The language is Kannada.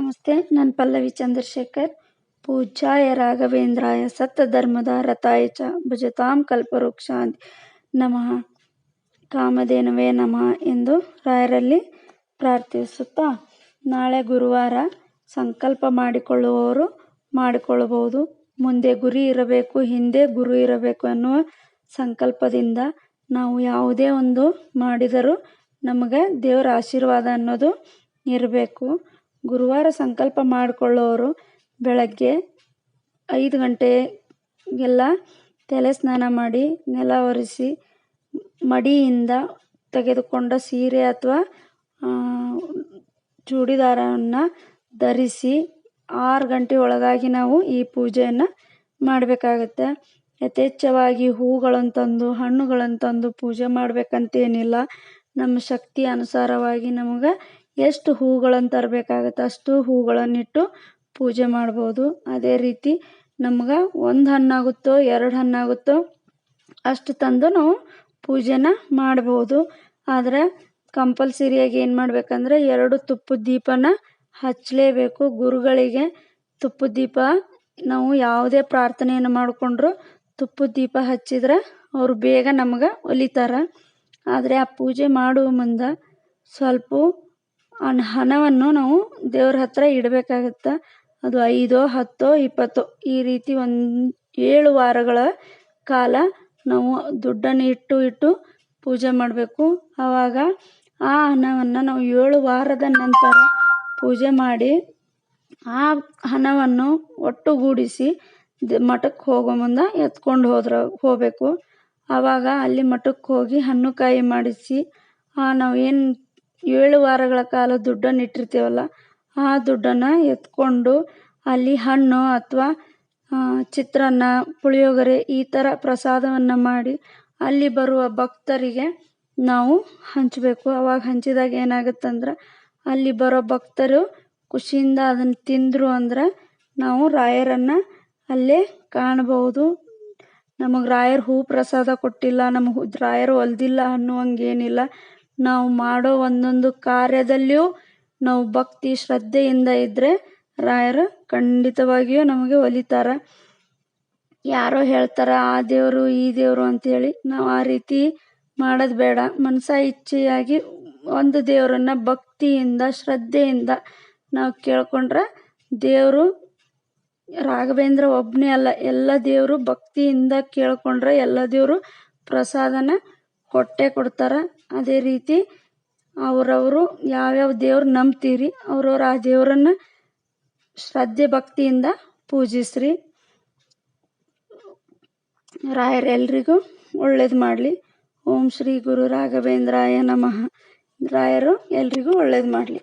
ನಮಸ್ತೆ, ನಾನು ಪಲ್ಲವಿ ಚಂದ್ರಶೇಖರ್. ಪೂಜಾಯ ರಾಘವೇಂದ್ರಾಯ ಸತ್ತ ಧರ್ಮದ ರಥಾಯ ಚ ಭಜತಾಂ ಕಲ್ಪವೃಕ್ಷಾಂತ್ ನಮಃ. ಕಾಮಧೇನವೇ ನಮಃ ಎಂದು ರಾಯರಲ್ಲಿ ಪ್ರಾರ್ಥಿಸುತ್ತಾ, ನಾಳೆ ಗುರುವಾರ ಸಂಕಲ್ಪ ಮಾಡಿಕೊಳ್ಳುವವರು ಮಾಡಿಕೊಳ್ಳಬಹುದು. ಮುಂದೆ ಗುರಿ ಇರಬೇಕು, ಹಿಂದೆ ಗುರು ಇರಬೇಕು ಅನ್ನುವ ಸಂಕಲ್ಪದಿಂದ ನಾವು ಯಾವುದೇ ಒಂದು ಮಾಡಿದರೂ ನಮಗೆ ದೇವರ ಆಶೀರ್ವಾದ ಅನ್ನೋದು ಇರಬೇಕು. ಗುರುವಾರ ಸಂಕಲ್ಪ ಮಾಡಿಕೊಳ್ಳೋರು ಬೆಳಗ್ಗೆ ಐದು ಗಂಟೆಗೆಲ್ಲ ತಲೆ ಸ್ನಾನ ಮಾಡಿ ನೆಲ ಒರೆಸಿ ಮಡಿಯಿಂದ ತೆಗೆದುಕೊಂಡ ಸೀರೆ ಅಥವಾ ಚೂಡಿದಾರವನ್ನು ಧರಿಸಿ ಆರು ಗಂಟೆ ಒಳಗಾಗಿ ನಾವು ಈ ಪೂಜೆಯನ್ನು ಮಾಡಬೇಕಾಗತ್ತೆ. ಯಥೇಚ್ಛವಾಗಿ ಹೂಗಳನ್ನು ತಂದು ಹಣ್ಣುಗಳನ್ನು ತಂದು ಪೂಜೆ ಮಾಡಬೇಕಂತೇನಿಲ್ಲ. ನಮ್ಮ ಶಕ್ತಿ ಅನುಸಾರವಾಗಿ ನಮಗೆ ಎಷ್ಟು ಹೂಗಳನ್ನು ತರಬೇಕಾಗತ್ತೆ ಅಷ್ಟು ಹೂಗಳನ್ನಿಟ್ಟು ಪೂಜೆ ಮಾಡ್ಬೋದು. ಅದೇ ರೀತಿ ನಮ್ಗೆ ಒಂದು ಹಣ್ಣಾಗುತ್ತೋ ಎರಡು ಹಣ್ಣಾಗುತ್ತೋ ಅಷ್ಟು ತಂದು ನಾವು ಪೂಜೆನ ಮಾಡ್ಬೋದು. ಆದರೆ ಕಂಪಲ್ಸರಿಯಾಗಿ ಏನು ಮಾಡಬೇಕಂದ್ರೆ ಎರಡು ತುಪ್ಪದ ದೀಪನ ಹಚ್ಚಲೇಬೇಕು ಗುರುಗಳಿಗೆ ತುಪ್ಪದ ದೀಪ ನಾವು ಯಾವುದೇ ಪ್ರಾರ್ಥನೆಯನ್ನು ಮಾಡಿಕೊಂಡ್ರು ತುಪ್ಪದ ದೀಪ ಹಚ್ಚಿದ್ರೆ ಅವರು ಬೇಗ ನಮ್ಗೆ ಒಲಿತಾರೆ. ಆದರೆ ಆ ಪೂಜೆ ಮಾಡುವ ಮುಂದೆ ಸ್ವಲ್ಪ ಹಣವನ್ನು ನಾವು ದೇವ್ರ ಹತ್ರ ಇಡಬೇಕಾಗತ್ತೆ. ಅದು ಐದೋ, ಹತ್ತೋ, ಇಪ್ಪತ್ತೋ, ಈ ರೀತಿ ಒಂದು ಏಳು ವಾರಗಳ ಕಾಲ ನಾವು ದುಡ್ಡನ್ನು ಇಟ್ಟು ಇಟ್ಟು ಪೂಜೆ ಮಾಡಬೇಕು. ಆವಾಗ ಆ ಹಣವನ್ನು ನಾವು ಏಳು ವಾರದ ನಂತರ ಪೂಜೆ ಮಾಡಿ ಆ ಹಣವನ್ನು ಒಟ್ಟುಗೂಡಿಸಿ ಮಠಕ್ಕೆ ಹೋಗೋ ಮುಂದೆ ಎತ್ಕೊಂಡು ಹೋದ್ರ, ಹೋಗಬೇಕು. ಆವಾಗ ಅಲ್ಲಿ ಮಠಕ್ಕೆ ಹೋಗಿ ಹಣ್ಣು ಕಾಯಿ ಮಾಡಿಸಿ ನಾವು ಏನು ಏಳು ವಾರಗಳ ಕಾಲ ದುಡ್ಡನ್ನು ಇಟ್ಟಿರ್ತೀವಲ್ಲ, ಆ ದುಡ್ಡನ್ನು ಎತ್ಕೊಂಡು ಅಲ್ಲಿ ಹಣ್ಣು ಅಥವಾ ಚಿತ್ರಾನ್ನ, ಪುಳಿಯೋಗರೆ ಈ ಥರ ಪ್ರಸಾದವನ್ನು ಮಾಡಿ ಅಲ್ಲಿ ಬರುವ ಭಕ್ತರಿಗೆ ನಾವು ಹಂಚಬೇಕು. ಅವಾಗ ಹಂಚಿದಾಗ ಏನಾಗುತ್ತಂದ್ರೆ, ಅಲ್ಲಿ ಬರೋ ಭಕ್ತರು ಖುಷಿಯಿಂದ ಅದನ್ನು ತಿಂದರು ಅಂದ್ರೆ ನಾವು ರಾಯರನ್ನು ಅಲ್ಲೇ ಕಾಣಬಹುದು ನಮಗೆ ರಾಯರು ಹೂ ಪ್ರಸಾದ ಕೊಟ್ಟಿಲ್ಲ, ನಮಗೆ ರಾಯರು ಹೊಲ್ದಿಲ್ಲ ಅನ್ನುವಂಗೇನಿಲ್ಲ ನಾವು ಮಾಡೋ ಒಂದೊಂದು ಕಾರ್ಯದಲ್ಲಿಯೂ ನಾವು ಭಕ್ತಿ, ಶ್ರದ್ಧೆಯಿಂದ ಇದ್ದರೆ ರಾಯರು ಖಂಡಿತವಾಗಿಯೂ ನಮಗೆ ಒಲಿತಾರೆ. ಯಾರೋ ಹೇಳ್ತಾರೆ, ಆ ದೇವರು, ಈ ದೇವರು ಅಂತೇಳಿ ನಾವು ಆ ರೀತಿ ಮಾಡೋದು ಬೇಡ. ಮನಸ ಇಚ್ಛೆಯಾಗಿ ಒಂದು ದೇವರನ್ನ ಭಕ್ತಿಯಿಂದ, ಶ್ರದ್ಧೆಯಿಂದ ನಾವು ಕೇಳ್ಕೊಂಡ್ರೆ ದೇವರು ರಾಘವೇಂದ್ರ ಒಬ್ಬನೇ ಅಲ್ಲ. ಎಲ್ಲ ದೇವರು ಭಕ್ತಿಯಿಂದ ಕೇಳ್ಕೊಂಡ್ರೆ ಎಲ್ಲ ದೇವರು ಪ್ರಸಾದನ ಕೊಟ್ಟೇ ಕೊಡ್ತಾರೆ. ಅದೇ ರೀತಿ ಅವರವರು ಯಾವ್ಯಾವ ದೇವ್ರು ನಂಬ್ತೀರಿ, ಅವ್ರವ್ರು ಆ ದೇವರನ್ನ ಶ್ರದ್ಧೆ ಭಕ್ತಿಯಿಂದ ಪೂಜಿಸ್ರಿ. ರಾಯರೆಲ್ರಿಗೂ ಒಳ್ಳೇದು ಮಾಡಲಿ. ಓಂ ಶ್ರೀ ಗುರು ರಾಘವೇಂದ್ರಾಯ ನಮಃ. ರಾಯರು ಎಲ್ರಿಗೂ ಒಳ್ಳೇದು ಮಾಡಲಿ.